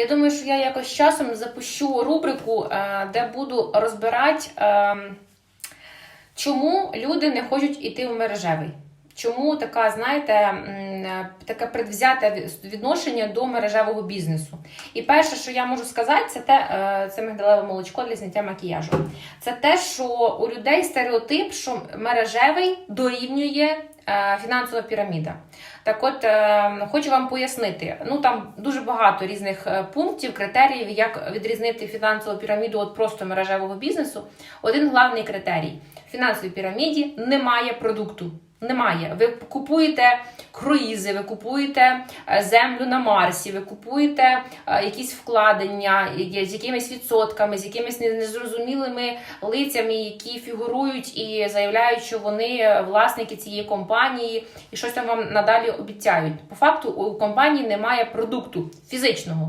Я думаю, що я якось часом запущу рубрику, е, де буду розбирати, е, чому люди не хочуть йти в мережевий. Чому така, знаєте, е, таке предвзяте відношення до мережевого бізнесу? І перше, що я можу сказати, це те, це мигдалеве молочко для зняття макіяжу. Це те, що у людей стереотип, що мережевий дорівнює фінансова піраміда. Так от е, хочу вам пояснити. Ну там дуже багато різних е, пунктів, критеріїв, як відрізнити фінансову піраміду від просто мережевого бізнесу. Один главний критерій: в фінансовій піраміді немає продукту. Немає. Ви купуєте круїзи, ви купуєте е, землю на Марсі, ви купуєте е, якісь вкладення з якимись відсотками, з якимись незрозумілими лицями, які фігурують і заявляють, що вони е, власники цієї компанії і щось там вам надалі обіцяють. По факту у компанії немає продукту фізичного.